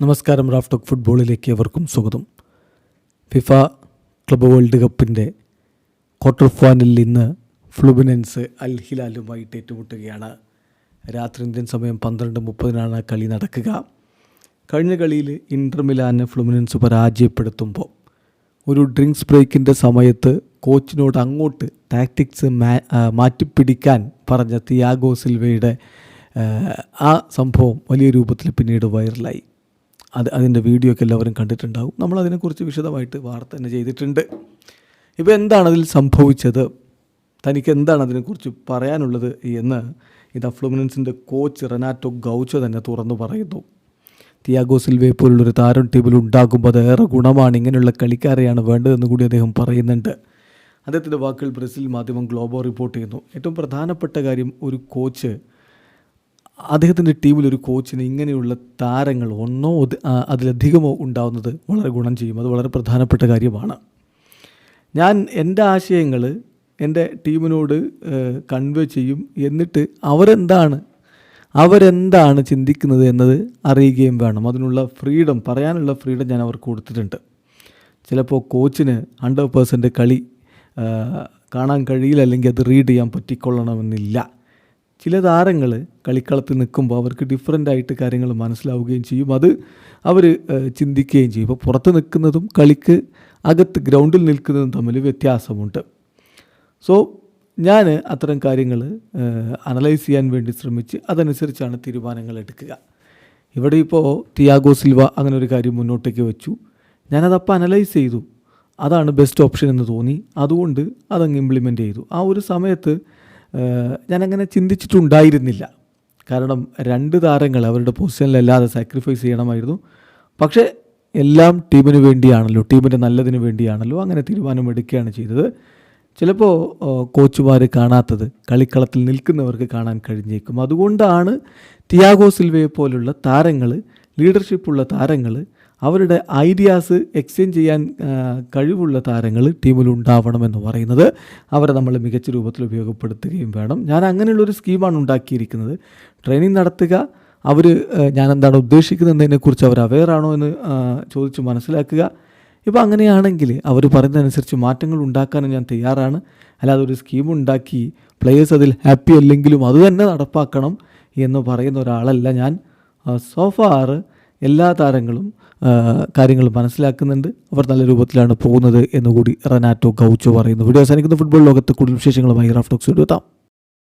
നമസ്കാരം റാഫ്റ്റോക്ക് ഫുട്ബോളിലേക്ക് എവർക്കും സ്വാഗതം. ഫിഫ ക്ലബ് വേൾഡ് കപ്പിന്റെ ക്വാർട്ടർ ഫൈനലിൽ ഇന്ന് ഫ്ലുബിനൻസ് അൽ ഹിലാലുമായിട്ട് ഏറ്റുമുട്ടുകയാണ്. രാത്രി ഇന്ത്യൻ സമയം പന്ത്രണ്ട് മുപ്പതിനാണ് കളി നടക്കുക. കഴിഞ്ഞ കളിയിൽ ഇന്റർ മിലാനെ ഫ്ലുമിനൻസ് പരാജയപ്പെടുത്തുമ്പോൾ ഒരു ഡ്രിങ്ക്സ് ബ്രേക്കിന്റെ സമയത്ത് കോച്ചിനോട് അങ്ങോട്ട് ടാക്ടിക്സ് മാറ്റിപ്പിടിക്കാൻ പറഞ്ഞ തിയാഗോ സിൽവയുടെ ആ സംഭവം വലിയ രൂപത്തിൽ പിന്നീട് വൈറലായി. അത് അതിന്റെ വീഡിയോ ഒക്കെ എല്ലാവരും കണ്ടിട്ടുണ്ടാവും. നമ്മൾ അതിനെക്കുറിച്ച് വിശദമായിട്ട് വാർത്ത തന്നെ ചെയ്തിട്ടുണ്ട്. ഇപ്പോൾ എന്താണ് അതിൽ സംഭവിച്ചത്? തനിക്ക് എന്താണ് അതിനെക്കുറിച്ച് പറയാനുള്ളത് എന്ന് ഇത് ഫ്ലുമിനൻസിന്റെ കോച്ച് റെനാറ്റോ ഗൗച്ചോ തന്നെ തുറന്നു പറയുന്നു. തിയാഗോ സിൽവയെ പോലുള്ളൊരു താരം ടീമിൽ ഉണ്ടാകുമ്പോൾ അത് ഏറെ ഗുണമാണ്. ഇങ്ങനെയുള്ള കളിക്കാരെയാണ് വേണ്ടതെന്ന് കൂടി അദ്ദേഹം പറയുന്നുണ്ട്. അദ്ദേഹത്തിന്റെ വാക്കുകൾ ബ്രസീൽ മാധ്യമം ഗ്ലോബോ റിപ്പോർട്ട് ചെയ്യുന്നു. ഏറ്റവും പ്രധാനപ്പെട്ട കാര്യം ഒരു കോച്ച് അദ്ദേഹത്തിന്റെ ടീമിൽ ഒരു കോച്ചിന് ഇങ്ങനെയുള്ള താരങ്ങൾ ഒന്നോ അതിലധികമോ ഉണ്ടാവുന്നത് വളരെ ഗുണം ചെയ്യും. അത് വളരെ പ്രധാനപ്പെട്ട കാര്യമാണ്. ഞാൻ എന്റെ ആശയങ്ങൾ എന്റെ ടീമിനോട് കൺവേ ചെയ്യും. എന്നിട്ട് അവരെന്താണ് അവരെന്താണ് ചിന്തിക്കുന്നത് എന്നത് അറിയുകയും വേണം. അതിനുള്ള ഫ്രീഡം പറയാനുള്ള ഫ്രീഡം ഞാൻ അവർക്ക് കൊടുത്തിട്ടുണ്ട്. ചിലപ്പോൾ കോച്ചിന് ഹൺഡ്രഡ് പേഴ്സന്റ് കളി കാണാൻ കഴിയില്ല അല്ലെങ്കിൽ അത് റീഡ് ചെയ്യാൻ പറ്റിക്കൊള്ളണമെന്നില്ല. ചില താരങ്ങൾ കളിക്കളത്തിൽ നിൽക്കുമ്പോൾ അവർക്ക് ഡിഫറെന്റ് ആയിട്ട് കാര്യങ്ങൾ മനസ്സിലാവുകയും ചെയ്യും. അത് അവർ ചിന്തിക്കുകയും ചെയ്യും. ഇപ്പോൾ പുറത്ത് നിൽക്കുന്നതും കളിക്ക് അകത്ത് ഗ്രൗണ്ടിൽ നിൽക്കുന്നതും തമ്മിൽ വ്യത്യാസമുണ്ട്. സോ ഞാൻ അത്തരം കാര്യങ്ങൾ അനലൈസ് ചെയ്യാൻ വേണ്ടി ശ്രമിച്ച് അതനുസരിച്ചാണ് തീരുമാനങ്ങൾ എടുക്കുക. ഇവിടെ ഇപ്പോൾ തിയാഗോ സിൽവ അങ്ങനെ ഒരു കാര്യം മുന്നോട്ടേക്ക് വെച്ചു. ഞാനതപ്പോൾ അനലൈസ് ചെയ്തു. അതാണ് ബെസ്റ്റ് ഓപ്ഷൻ എന്ന് തോന്നി. അതുകൊണ്ട് അതങ്ങ് ഇംപ്ലിമെന്റ് ചെയ്തു. ആ ഒരു സമയത്ത് ഞാനങ്ങനെ ചിന്തിച്ചിട്ടുണ്ടായിരുന്നില്ല. കാരണം രണ്ട് താരങ്ങൾ അവരുടെ പൊസിഷനിലല്ലാതെ സാക്രിഫൈസ് ചെയ്യണമായിരുന്നു. പക്ഷേ എല്ലാം ടീമിന് വേണ്ടിയാണല്ലോ ടീമിന്റെ നല്ലതിന് വേണ്ടിയാണല്ലോ അങ്ങനെ തീരുമാനമെടുക്കുകയാണ് ചെയ്തത്. ചിലപ്പോൾ കോച്ചുമാർ കാണാത്തത് കളിക്കളത്തിൽ നിൽക്കുന്നവർക്ക് കാണാൻ കഴിഞ്ഞേക്കും. അതുകൊണ്ടാണ് തിയാഗോ സിൽവയെ പോലുള്ള താരങ്ങൾ ലീഡർഷിപ്പുള്ള താരങ്ങൾ അവരുടെ ഐഡിയാസ് എക്സ്ചേഞ്ച് ചെയ്യാൻ കഴിവുള്ള താരങ്ങൾ ടീമിൽ ഉണ്ടാവണമെന്ന് പറയുന്നത് അവരെ നമ്മൾ മികച്ച രൂപത്തിൽ ഉപയോഗപ്പെടുത്തുകയും വേണം. ഞാൻ അങ്ങനെയുള്ളൊരു സ്കീമാണ് ഉണ്ടാക്കിയിരിക്കുന്നത്. ട്രെയിനിങ് നടത്തുക അവർ ഞാൻ എന്താണ് ഉദ്ദേശിക്കുന്നതിനെക്കുറിച്ച് അവർ അവെയറാണോ എന്ന് ചോദിച്ച് മനസ്സിലാക്കുക. ഇപ്പോൾ അങ്ങനെയാണെങ്കിൽ അവർ പറയുന്നതനുസരിച്ച് മാറ്റങ്ങൾ ഉണ്ടാക്കാനും ഞാൻ തയ്യാറാണ്. അല്ലാതെ ഒരു സ്കീം ഉണ്ടാക്കി പ്ലേയേഴ്സ് അതിൽ ഹാപ്പി അല്ലെങ്കിലും അതുതന്നെ നടപ്പാക്കണം എന്ന് പറയുന്ന ഒരാളല്ല ഞാൻ. സോഫാർ എല്ലാ താരങ്ങളും കാര്യങ്ങൾ മനസ്സിലാക്കുന്നുണ്ട്. അവർ നല്ല രൂപത്തിലാണ് പോകുന്നത് എന്നുകൂടി റനാറ്റോ ഗൗച്ചോ പറയുന്നു. വീഡിയോ അവസാനിക്കുന്ന. ഫുട്ബോൾ ലോകത്ത് കൂടുതൽ വിശേഷങ്ങളുമായി റാഫ്റ്റോക്സ് എത്താം.